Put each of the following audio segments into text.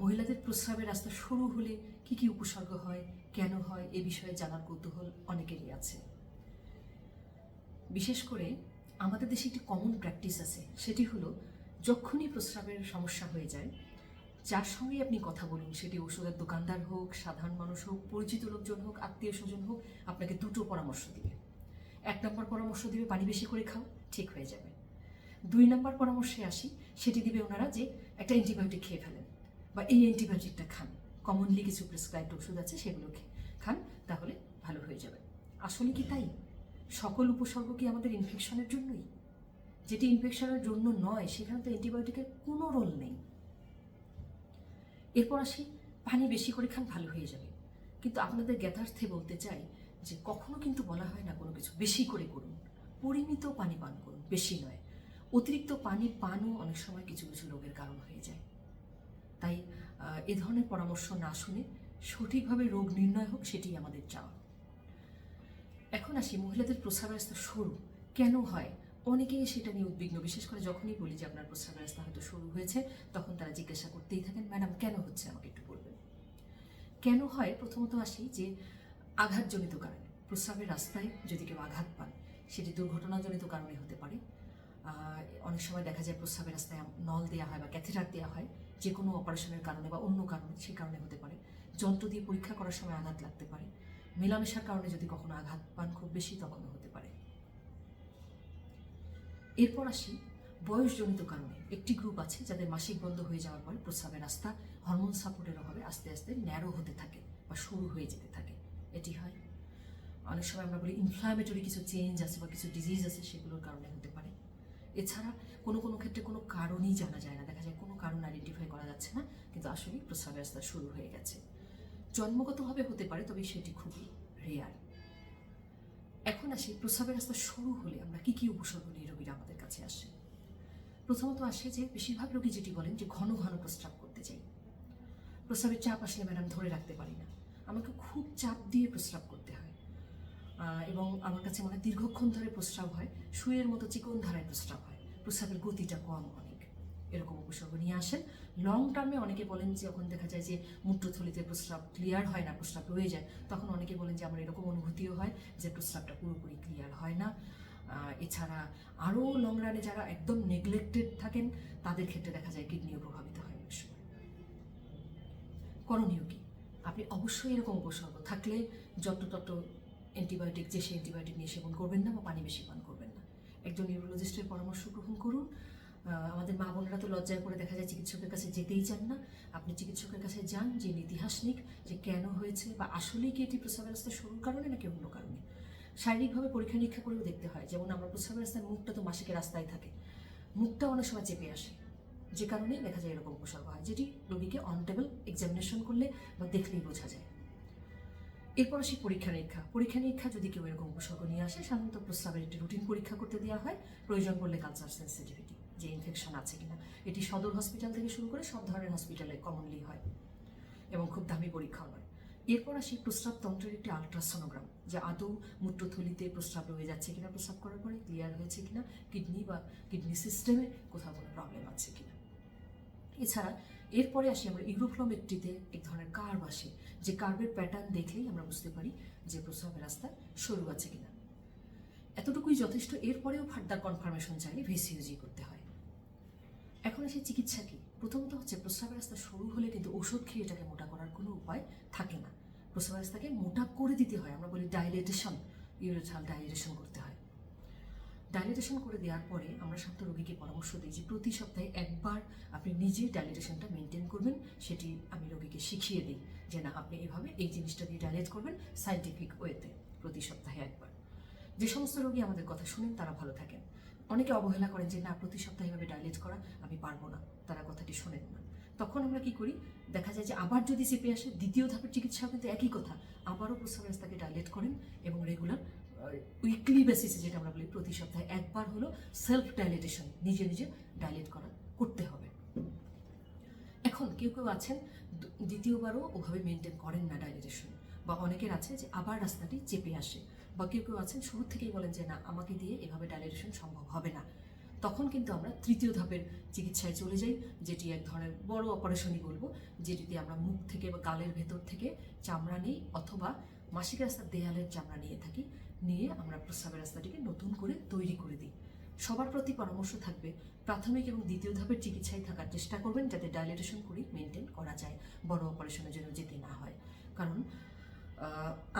মহিলাদের প্রস্রাবের রাস্তা শুরু হলে কি কি উপসর্গ হয়, কেন হয়, এ বিষয়ে জানার কৌতূহল অনেকেরই আছে। বিশেষ করে আমাদের দেশে একটি কমন প্র্যাকটিস আছে, সেটি হলো যখনই প্রস্রাবের সমস্যা হয়ে যায়, যার সঙ্গেই আপনি কথা বলুন। সেটি ওষুধের দোকানদার হোক, সাধারণ মানুষ হোক, পরিচিত লোকজন হোক, আত্মীয় স্বজন হোক, আপনাকে দুটো পরামর্শ দিবে। এক নম্বর পরামর্শ দিবে, পানি বেশি করে খাও, ঠিক হয়ে যাবে। দুই নম্বর পরামর্শে আসি, সেটি দিবে ওনারা যে, একটা অ্যান্টিবায়োটিক খেয়ে ফেলেন। বা এই অ্যান্টিবায়োটিকটা খান। কমনলি কিছু প্রেসক্রাইবড ওষুধ আছে সেগুলো খান, তাহলে ভালো হয়ে যাবে। আসলে কি তাই? সকল উপসর্গ কি আমাদের ইনফেকশনের জন্যই? যেটি ইনফেকশনের জন্য নয়, সেখানে তো অ্যান্টিবায়োটিকের কোনো রোল নেই। এরপর আসি, পানি বেশি করে খান, ভালো হয়ে যাবে। কিন্তু আপনাদের জ্ঞাতার্থে বলতে চাই যে, কখনো কিন্তু বলা হয় না কোনো কিছু বেশি করে করুন। পরিমিত পানি পান করুন, বেশি নয়। অতিরিক্ত পানি পানও অনেক সময় কিছু কিছু রোগের কারণ হয়ে যায়। তাই এ ধরনের পরামর্শ না শুনে সঠিকভাবে রোগ নির্ণয় হোক সেটি আমাদের চাওয়া। এখন আসি, মহিলাদের প্রস্রাবের সরু কেন হয়? অনেকেই সেটা নিয়ে উদ্বিগ্ন, বিশেষ করে যখনই বলি যে আপনার প্রস্রাবের রাস্তা হয়তো শুরু হয়েছে, তখন তারা জিজ্ঞাসা করতেই থাকেন, ম্যাডাম, কেন হচ্ছে? আমাকে একটু বলবেন। কেন হয়? প্রথমত আসি যে আঘাতজনিত কারণে। প্রস্রাবের রাস্তায় যদি কেউ আঘাত পান সেটি দুর্ঘটনাজনিত কারণে হতে পারে। অনেক সময় দেখা যায় প্রস্রাবের রাস্তায় নল দেওয়া হয় বা ক্যাথেটার দেওয়া হয় যে কোনো অপারেশনের কারণে বা অন্য কারণে সেই কারণে হতে পারে। যন্ত্র দিয়ে পরীক্ষা করার সময় আঘাত লাগতে পারে। মেলামেশার কারণে যদি কখনো আঘাত পান খুব বেশি, তখনও হতে পারে। এরপর আসি বয়সজনিত কারণে। একটি গ্রুপ আছে যাদের মাসিক বন্ধ হয়ে যাওয়ার পর প্রস্রাবের রাস্তা হরমোন সাপোর্টের অভাবে আস্তে আস্তে ন্যারো হতে থাকে বা সরু হয়ে যেতে থাকে। এটি হয়। অনেক সময় আমরা বলি ইনফ্লামেটরি কিছু চেঞ্জ আছে বা কিছু ডিজিজ আছে, সেগুলোর কারণে হতে পারে। এছাড়া কোনো কোনো ক্ষেত্রে কোনো কারণই জানা যায় না। দেখা যায় কোনো কারণ আইডেন্টিফাই করা যাচ্ছে না, কিন্তু আসলে প্রস্রাবের রাস্তা শুরু হয়ে গেছে। জন্মগতভাবে হতে পারে, তবে সেটি খুবই রেয়ার এখন আসি প্রস্রাবের রাস্তা শুরু হলে আমরা কি কি উপসর্গ নিয়ে রোগীরা আমাদের কাছে আসে? প্রথমত আসে যে, বেশিরভাগ রোগী যেটি বলেন যে, ঘন ঘন প্রস্রাব করতে চাই। প্রস্রাবের চাপ আসলে ম্যাডাম ধরে রাখতে পারি না। আমাকে খুব চাপ দিয়ে প্রস্রাব করতে হয়। এবং আমার কাছে মনে দীর্ঘক্ষণ ধরে প্রস্রাব হয়। সুয়ের মতো চিকন ধারায় প্রস্রাব হয়। প্রস্রাবের গতিটা কম অনেক। এরকম উপসর্গ নিয়ে আসেন। লং টার্মে অনেকে বলেন যে, যখন দেখা যায় যে মূত্রথলিতে প্রস্রাব ক্লিয়ার হয় না, প্রস্রাব রয়ে যায়, তখন অনেকে বলেন যে, আমার এরকম অনুভূতিও হয় যে, প্রস্রাবটা পুরোপুরি ক্লিয়ার হয় না। এছাড়া আরও লং রানে যারা একদম নেগলেক্টেড থাকেন, তাদের ক্ষেত্রে দেখা যায় কিডনিও প্রভাবিত হয় অনেক সময়। করণীয় কি? আপনি অবশ্যই এরকম উপসর্গ থাকলে যত তত অ্যান্টিবায়োটিক, যে সে অ্যান্টিবায়োটিক নিয়ে সেবন করবেন না বা পানি বেশি পান করবেন না। একজন নিউরোলজিস্টের পরামর্শ গ্রহণ করুন। আমাদের মা বোনেরা তো লজ্জায় করে দেখা যায় চিকিৎসকের কাছে যেতেই চান না। আপনি চিকিৎসকের কাছে যান, যে ইতিহাস নিক, যে কেন হয়েছে বা আসলেই কি এটি প্রস্রাবের রাস্তা শুরুর কারণে নাকি অন্য কারণে। শারীরিকভাবে পরীক্ষা নিরীক্ষা করেও দেখতে হয়, যেমন আমরা প্রস্রাবের রাস্তার মুখটা তো মাসিকের রাস্তায় থাকে। মুখটা অনেক সময় চেপে আসে। যে কারণে দেখা যায় এরকম উপসর্গ হয়, যেটি রোগীকে অন টেবল এক্সামিনেশন করলে বা দেখলেই বোঝা যায়। এরপর আসি পরীক্ষা নিরীক্ষা। পরীক্ষা নিরীক্ষা যদি কেউ এরকম উপসর্গ নিয়ে আসে, সাধারণত প্রস্রাবের একটি রুটিন পরীক্ষা করতে দেওয়া হয়। প্রয়োজন পড়লে কালচার সেন্সিটিভিটি যে ইনফেকশন আছে কিনা। এটি সদর হসপিটাল থেকে শুরু করে সব ধরনের হসপিটালে কমনলি হয় এবং খুব দামি পরীক্ষাও নয় এরপর আসি প্রস্রাব তন্ত্রের একটি আলট্রাসোনোগ্রাম যে আদৌ মূত্রথলিতে প্রস্রাব রয়ে যাচ্ছে কিনা, প্রস্রাব করার পরে ক্লিয়ার হয়েছে কিনা কিডনি বা কিডনি সিস্টেমে কোথাও কোনো প্রবলেম আছে কিনা। এছাড়া এরপরে আসি আমরা ইউরোফ্লোমেট্রিতে এক ধরনের কার্ভ আসে। যে কার্ভের প্যাটার্ন দেখলেই আমরা বুঝতে পারি যে প্রস্রাবের রাস্তা সরু আছে কিনা। এতটুকুই যথেষ্ট। এরপরেও ফার্দার কনফার্মেশন চাইলে ভিসিওজি করতে হয়। এখন আসে চিকিৎসা কি? প্রথমত হচ্ছে প্রস্রাবের রাস্তা সরু হলে কিন্তু ওষুধ খেয়ে এটাকে মোটা করার কোনো উপায় থাকে না। প্রস্রাবের রাস্তাকে মোটা করে দিতে হয়। আমরা বলি ডাইলেটেশন ইউরেথাল ডাইলেটেশন করতে হয়। ডাইলেটেশন করে দেওয়ার পরে আমরা সাধারণত রোগীকে পরামর্শ দিই যে প্রতি সপ্তাহে একবার আপনি নিজে ডাইলেটেশনটা মেনটেন করবেন, সেটি আমি রোগীকে শিখিয়ে দিই যে না, আপনি এভাবে এই জিনিসটা দিয়ে ডাইলেট করবেন সাইন্টিফিক ওয়েতে প্রতি সপ্তাহে একবার। যে সমস্ত রোগী আমাদের কথা শুনেন, তারা ভালো থাকেন। অনেকে অবহেলা করেন যে না, প্রতি সপ্তাহে এভাবে ডাইলেট করা আমি পারব না, তারা কথাটি শোনেন না। তখন আমরা কি করি? দেখা যায় যে আবার যদি চেপে আসে, দ্বিতীয় ধাপের চিকিৎসা কিন্তু একই কথা, আবারও প্রস্রাব রাস্তাকে ডাইলেট করেন এবং রেগুলার উইকলি বেসিসে যেটা আমরা বলি প্রতি সপ্তাহে একবার হলো সেলফ ডাইলেটেশন নিজে নিজে ডাইলেট করা করতে হবে। এখন কেউ কেউ আছেন দ্বিতীয়বারও ওভাবে মেনটেন করেন না ডাইলেটেশন বা অনেকের আছে যে আবার রাস্তাটি চেপে আসে। বা কেউ কেউ আছেন, শুরু থেকেই বলেন যে, না, আমাকে দিয়ে এভাবে ডাইলেটেশন সম্ভব হবে না। তখন কিন্তু আমরা তৃতীয় ধাপের চিকিৎসায় চলে যাই, যেটি এক ধরনের বড় অপারেশনই বলব, যেটিতে আমরা মুখ থেকে বা গালের ভেতর থেকে চামড়া নিই অথবা মাসিক রাস্তার দেয়ালের চামড়া নিয়ে থাকি, নিয়ে আমরা প্রস্রাবের রাস্তাটিকে নতুন করে তৈরি করে দিই। সবার প্রতি পরামর্শ থাকবে, প্রাথমিক এবং দ্বিতীয় ধাপের চিকিৎসায় থাকার চেষ্টা করবেন যাতে ডাইলেটেশন করেই মেনটেন করা যায়, বড় অপারেশনের জন্য যেতে না হয়। কারণ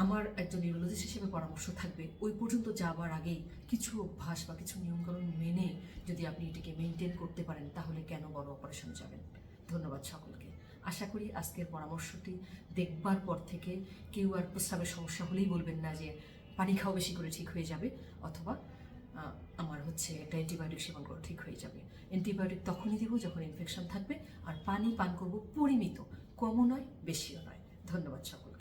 আমার একজন নিউরোলজিস্ট হিসেবে পরামর্শ থাকবে, ওই পর্যন্ত যাবার আগেই কিছু অভ্যাস বা কিছু নিয়মকানুন মেনে যদি আপনি এটিকে মেনটেন করতে পারেন, তাহলে কেন বড় অপারেশন যাবেন? ধন্যবাদ সকলকে। আশা করি আজকের পরামর্শটি দেখবার পর থেকে কেউ আর প্রস্রাবের সমস্যা হলেই বলবেন না যে পানি খাওয়া বেশি করে ঠিক হয়ে যাবে অথবা আমার হচ্ছে একটা অ্যান্টিবায়োটিক সেবন করে ঠিক হয়ে যাবে। অ্যান্টিবায়োটিক তখনই দেবো যখন ইনফেকশন থাকবে। আর পানি পান করব পরিমিত, কমও নয়, বেশিও নয়। ধন্যবাদ সকল